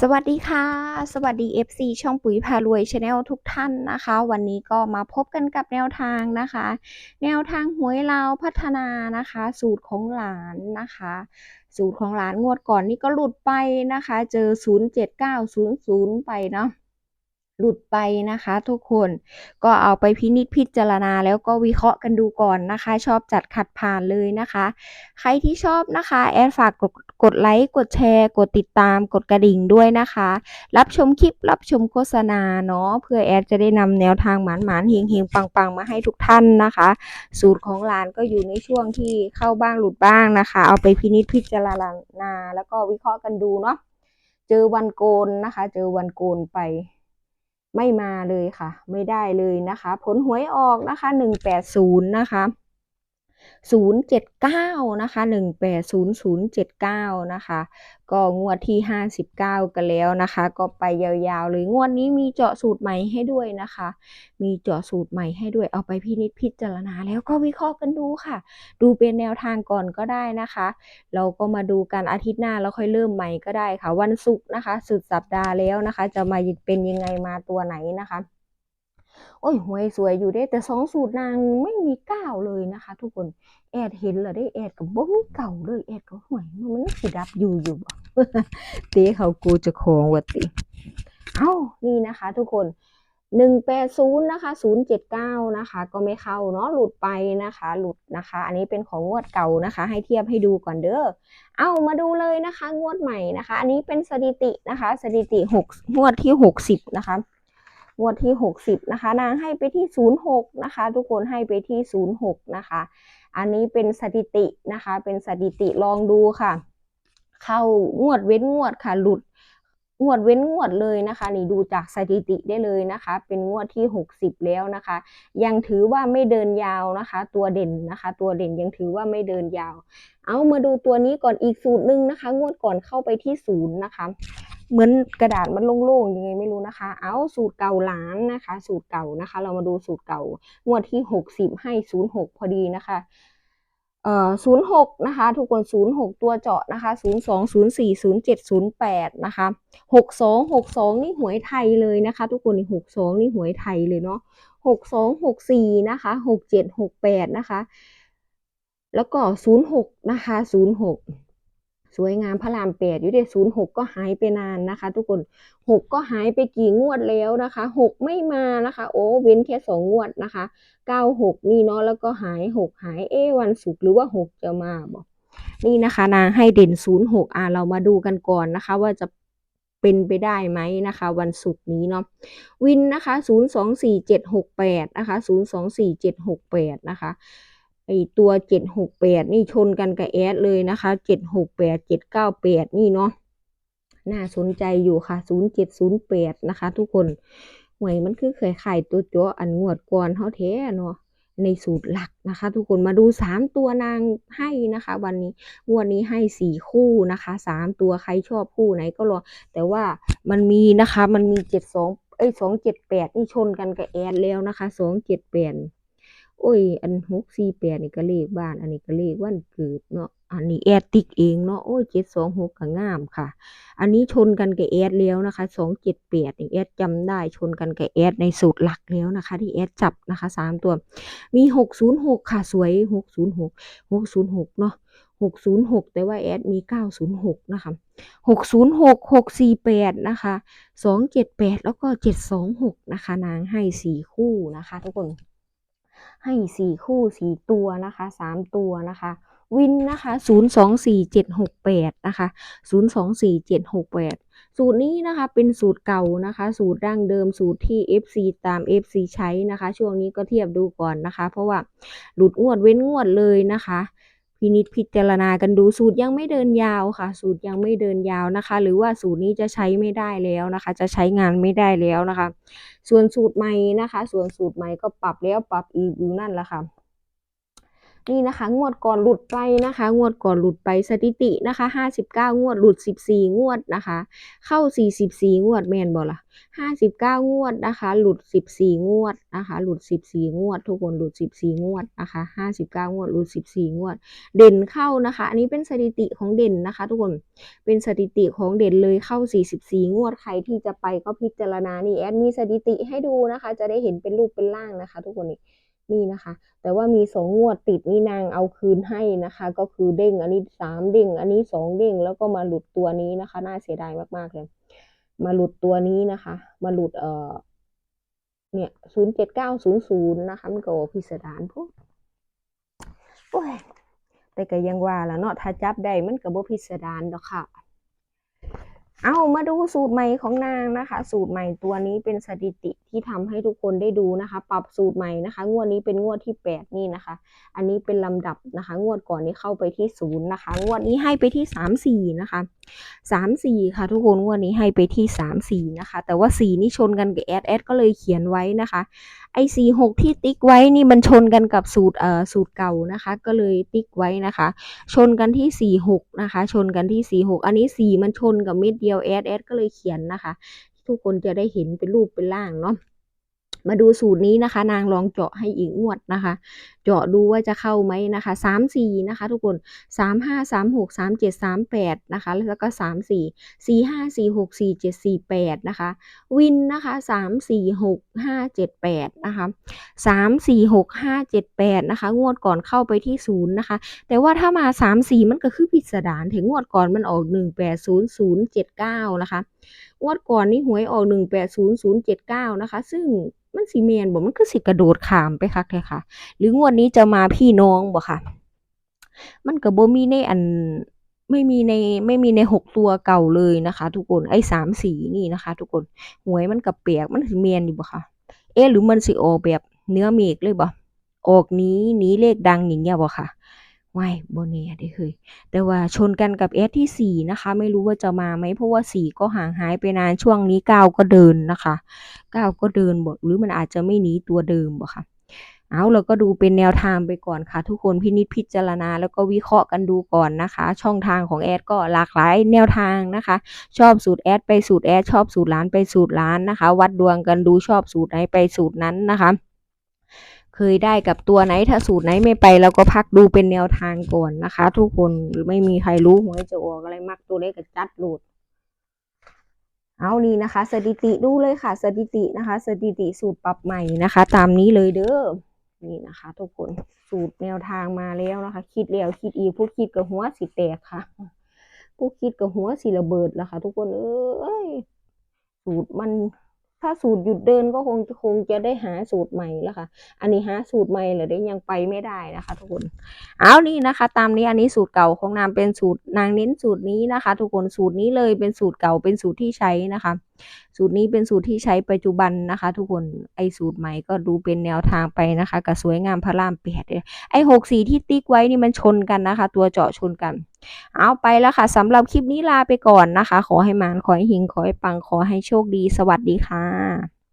สวัสดีค่ะ สวัสดี FC ช่องปุ๋ยพารวยชาแนลทุกท่านนะคะ วันนี้ก็มาพบกันกับแนวทางนะคะ แนวทางหวยลาวพัฒนานะคะ สูตรของหลานนะคะ สูตรของหลานงวดก่อนนี่ก็หลุดไปนะคะ เจอ 07900 ไปเนาะ หลุดไปนะคะ ทุกคนก็เอาไปพินิจพิจารณาแล้วก็วิเคราะห์กันดูก่อนนะคะ ชอบจัดขัดผ่านเลยนะคะ ใครที่ชอบนะคะ แอดฝากกดกดไลค์กดแชร์ กดติดตามกดกระดิ่งด้วยนะคะ รับชมคลิปรับชมโฆษณาเนาะเพื่อแอดจะได้นำแนวทางหมานหมานเฮงเฮงปังปังมาให้ทุกท่านนะคะ สูตรของหลานก็อยู่ในช่วงที่เข้าบ้างหลุดบ้างนะคะ เอาไปพินิจพิจารณาแล้วก็วิเคราะห์กันดูเนาะเจอวันโกนนะคะ เจอวันโกนไป ไม่มาเลยค่ะ ไม่ได้เลยนะคะ ผลหวยออกนะคะหนึ่งแปดศูนย์นะคะ ศูนย์เจ็ดเก้านะคะหนึ่งแปดศูนะคะ ก็งวดที่ห้าสิบเก้ากันแล้วนะคะ ก็ไปยาวๆเลยงวดนี้มีเจาะสูตรใหม่ให้ด้วยนะคะ มีเจาะสูตรใหม่ให้ด้วยเอาไปพินิจพิจารณาแล้วก็วิเคราะห์กันดูค่ะ ดูเป็นแนวทางก่อนก็ได้นะคะ เราก็มาดูกันอาทิตย์หน้าแล้วค่อยเริ่มใหม่ก็ได้ค่ะ วันศุกร์นะคะ สุดสัปดาห์แล้วนะคะ จะมาเป็นยังไงมาตัวไหนนะคะ โอ้ยหวยสวยอยู่ได้ แต่สองสูตรนางไม่มีเก้าเลยนะคะ ทุกคนแอดเห็นแล้วได้แอดกับบ่มีเก่าเลยแอดก็หวยมันสิดับอยู่อยู่บ่เต้เขากูจะของวะติเอ้านี่นะคะ ทุกคนหนึ่งแปดศูนย์นะคะศูนย์เจ็ดเก้านะคะ ก็ไม่เข้าเนาะหลุดไปนะคะ หลุดนะคะ อันนี้เป็นของงวดเก่านะคะ ให้เทียบให้ดูก่อนเด้อเอามาดูเลยนะคะ งวดใหม่นะคะ อันนี้เป็นสถิตินะคะ สถิติหกงวดที่หกสิบนะคะ งวดที่หกสิบนะคะ นางให้ไปที่ศูนย์หกนะคะ ทุกคนให้ไปที่ศูนย์หกนะคะ อันนี้เป็นสถิตินะคะ เป็นสถิติลองดูค่ะ เข้างวดเว้นงวดค่ะ หลุดงวดเว้นงวดเลยนะคะ นี่ดูจากสถิติได้เลยนะคะ เป็นงวดที่ 60 แล้วนะคะ ยังถือว่าไม่เดินยาวนะคะ ตัวเด่นนะคะ ตัวเด่นยังถือว่าไม่เดินยาว เอามาดูตัวนี้ก่อนอีกสูตรหนึ่งนะคะ งวดก่อนเข้าไปที่ศูนย์นะคะ เหมือนกระดาษมันโล่งๆยังไงไม่รู้นะคะ เอาสูตรเก่าหลานนะคะ สูตรเก่านะคะ เรามาดูสูตรเก่างวดที่60ให้06พอดีนะคะเอ่อศูนย์หกนะคะ ทุกคนศูนย์หกตัวเจาะนะคะศูนย์สองศูนย์สี่ศูนย์เจ็ดศูนย์แปดนะคะหกสองหกสองนี่หวยไทยเลยนะคะ ทุกคนนี่หกสองนี่หวยไทยเลยเนาะหกสองหกสี่นะคะหกเจ็ดหกแปดนะคะ แล้วก็ศูนย์หกนะคะศูนย์หก สวยงามพระรามแปดอยู่เด็ศูนย์หกก็หายไปนานนะคะ ทุกคนหกก็หายไปกี่งวดแล้วนะคะหกไม่มานะคะ โอ้เว้นแค่สองงวดนะคะเก้าหกนี่เนาะแล้วก็หายหกหายเอวันศุกร์หรือว่าหกจะมาบอกนี่นะคะนางให้เด่นศูนย์หกอ่าเรามาดูกันก่อนนะคะ ว่าจะเป็นไปได้ไหมนะคะ วันศุกร์นี้เนาะวินนะคะศูนย์สองสี่เจ็ดหกแปดนะคะศูนย์สองสี่เจ็ดหกแปดนะคะ ไอตัวเจ็ดหกแปดนี่ชนกันกับแอดเลยนะคะเจ็ดหกแปดเจ็ดเก้าแปดนี่เนาะน่าสนใจอยู่ค่ะศูนย์เจ็ดศูนย์แปดนะคะ ทุกคนหวยมันคือเคยขายตัวจ้ออันงวดก่อนเท่าแท้เนาะในสูตรหลักนะคะ ทุกคนมาดูสามตัวนางให้นะคะ วันนี้วดนี้ให้สี่คู่นะคะสามตัวใครชอบคู่ไหนก็รอ แต่ว่ามันมีนะคะ มันมีเจ็ดสองเอ้ยสองเจ็ดแปดนี่ชนกันกับแอดแล้วนะคะสองเจ็ดแปด โอ้ย อันหกสี่แปดนี่ก็เลขบ้าน อันนี้ก็เลขวันเกิดเนาะ อันนี้แอดติกเองเนาะ โอ้ยเจ็ดสองหกก็งามค่ะ อันนี้ชนกันกับแอดแล้วนะคะสองเจ็ดแปดนี่แอดจำได้ชนกันกับแอดในสูตรหลักแล้วนะคะ ที่แอดจับนะคะสามตัว มีหกศูนย์หกค่ะสวยหกศูนย์หกหกศูนย์หกเนาะหกศูนย์หกแต่ว่าแอดมีเก้าศูนย์หกนะคะหกศูนย์หกหกสี่แปดนะคะสองเจ็ดแปดแล้วก็เจ็ดสองหกนะคะ นางให้สี่คู่นะคะทุกคน ให้สี่คู่สี่ตัวนะคะสามตัวนะคะวินนะคะศูนย์สองสี่เจ็ดหกแปดนะคะศูนย์สองสี่เจ็ดหกแปดสูตรนี้นะคะเป็นสูตรเก่านะคะ สูตรดั้งเดิมสูตรที่ FC ตาม FC ใช้นะคะ ช่วงนี้ก็เทียบดูก่อนนะคะ เพราะว่าหลุดงวดเว้นงวดเลยนะคะ พินิจพิจารณากันดูสูตรยังไม่เดินยาวค่ะ สูตรยังไม่เดินยาวนะคะ หรือว่าสูตรนี้จะใช้ไม่ได้แล้วนะคะ จะใช้งานไม่ได้แล้วนะคะ ส่วนสูตรใหม่นะคะ ส่วนสูตรใหม่ก็ปรับแล้วปรับอีกอยู่นั่นแหละค่ะ นี่นะคะงวดก่อนหลุดไปนะคะ งวดก่อนหลุดไปสถิตินะคะ59 งวดหลุด 14 งวดนะคะ เข้า 44 งวดแมนบ่ล่ะ59 งวดนะคะ หลุด 14 งวดนะคะ หลุด 14 งวด ทุกคนหลุด 14 งวดนะคะ 59 งวดหลุด 14 งวด เด่นเข้านะคะ อันนี้เป็นสถิติของเด่นนะคะ ทุกคนเป็นสถิติของเด่นเลยเข้า 44 งวดใครที่จะไปก็พิจารณานี่แอดมีสถิติให้ดูนะคะ จะได้เห็นเป็นรูปเป็นร่างนะคะ ทุกคนนี่ นี่นะคะ แต่ว่ามีสองงวดติดนี่นางเอาคืนให้นะคะ ก็คือเด้งอันนี้สามเด้ง อันนี้สองเด้งแล้วก็มาหลุดตัวนี้นะคะ น่าเสียดายมากๆเลย มาหลุดตัวนี้นะคะ มาหลุดเอ่อเนี่ยศูนย์เจ็ดเก้าศูนย์ศูนย์นะคะมันก็พิสดารพวกโอ้ยแต่ก็ยังว่าแล้วเนาะถ้าจับได้มันก็บ่พิสดารดอกค่ะ เอามาดูสูตรใหม่ของนางนะคะ สูตรใหม่ตัวนี้เป็นสถิติที่ทำให้ทุกคนได้ดูนะคะ ปรับสูตรใหม่นะคะ งวดนี้เป็นงวดที่ 8 นี่นะคะ อันนี้เป็นลำดับนะคะ งวดก่อนนี้เข้าไปที่ศูนย์นะคะ งวดนี้ให้ไปที่สามสี่นะคะสามสี่ค่ะ ทุกคนงวดนี้ให้ไปที่สามสี่นะคะ แต่ว่าสี่นี่ชนกันกับแอดแอดก็เลยเขียนไว้นะคะ ไอสี่หกที่ติ๊กไว้นี่มันชนกันกับสูตรเอ่อสูตรเก่านะคะ ก็เลยติ๊กไว้นะคะ ชนกันที่4 6นะคะ ชนกันที่4 6อันนี้4มันชนกับเม็ดเดียวแอดแอดก็เลยเขียนนะคะ ทุกคนจะได้เห็นเป็นรูปเป็นร่างเนาะ มาดูสูตรนี้นะคะ นางลองเจาะให้อีกงวดนะคะ เจาะดูว่าจะเข้าไหมนะคะสามสี่นะคะ ทุกคนสามห้าสามหกสามเจ็ดสามแปดนะคะ แล้วก็สามสี่สี่ห้าสี่หกสี่เจ็ดสี่แปดนะคะ วินนะคะสามสี่หกห้าเจ็ดแปดนะคะสามสี่หกห้าเจ็ดแปดนะคะ งวดก่อนเข้าไปที่ศูนย์นะคะ แต่ว่าถ้ามาสามสี่มันก็คือพิดสดารถึงงวดก่อนมันออกหนึ่งแปดศูนย์ศูนย์เจ็ดเก้านะคะงวดก่อนนี่หวยออกหนึ่งแปดศูนย์ศูนย์เจ็ดเก้านะคะ ซึ่งมันสีเมนบอกมันคือสิกระโดดขามไปคักเลยค่ะ หรืองวดนี้จะมาพี่น้องบ่ค่ะ มันก็บ่มีในอันไม่มีในไม่มีในหกตัวเก่าเลยนะคะ ทุกคนไอ้สามสีนี่นะคะ ทุกคนหวยมันกับเปียกมันสิเมนอยู่บ่ค่ะ เอ๊หรือมันสิออกแบบเนื้อเมฆเลยบ่ออกนี้นี้เลขดังอย่างเงี้ยบ่ค่ะ ไม่บ่แน่เด้เฮ้ยแต่ว่าชนกันกับ S ที่ 4 นะคะ ไม่รู้ว่าจะมาไหมเพราะว่า 4 ก็ห่างหายไปนานช่วงนี้ 9 ก็เดินนะคะ 9 ก็เดินบ่หรือมันอาจจะไม่หนีตัวเดิมบ่ค่ะเอาเราก็ดูเป็นแนวทางไปก่อนค่ะ ทุกคนพินิจพิจารณา แล้วก็วิเคราะห์กันดูก่อนนะคะ ช่องทางของแอดก็หลากหลายแนวทางนะคะ ชอบสูตรแอดไปสูตรแอดชอบสูตรร้านไปสูตรร้านนะคะ วัดดวงกันดูชอบสูตรไหนไปสูตรนั้นนะคะ เคยได้กับตัวไหนถ้าสูตรไหนไม่ไปเราก็พักดูเป็นแนวทางก่อนนะคะ ทุกคนไม่มีใครรู้หวยจะออกอะไรมักตัวเลขกับจัดหลุดเอานี่นะคะ สถิติดูเลยค่ะ สถิตินะคะ สถิติสูตรปรับใหม่นะคะ ตามนี้เลยเด้อนี่นะคะ ทุกคนสูตรแนวทางมาแล้วนะคะ คิดแล้วคิดอีกผู้คิดกับหัวสิแตกค่ะ ผู้คิดกับหัวสิระเบิดแล้วค่ะ ทุกคนเอ้ยสูตรมัน ถ้าสูตรหยุดเดินก็คงคงจะได้หาสูตรใหม่แล้วค่ะ อันนี้หาสูตรใหม่เหรอได้ยังไปไม่ได้นะคะ ทุกคน เอานี่นะคะ ตามนี้อันนี้สูตรเก่าของนางเป็นสูตรนางเน้นสูตรนี้นะคะ ทุกคนสูตรนี้เลยเป็นสูตรเก่าเป็นสูตรที่ใช้นะคะสูตรนี้เป็นสูตรที่ใช้ปัจจุบันนะคะ ทุกคนไอสูตรใหม่ก็ดูเป็นแนวทางไปนะคะกับสวยงามพระรามแปดไอหกสีที่ติ๊กไว้นี่มันชนกันนะคะ ตัวเจาะชนกัน เอาไปแล้วค่ะสำหรับคลิปนี้ลาไปก่อนนะคะ ขอให้มานขอให้หิงขอให้ปังขอให้โชคดีสวัสดีค่ะ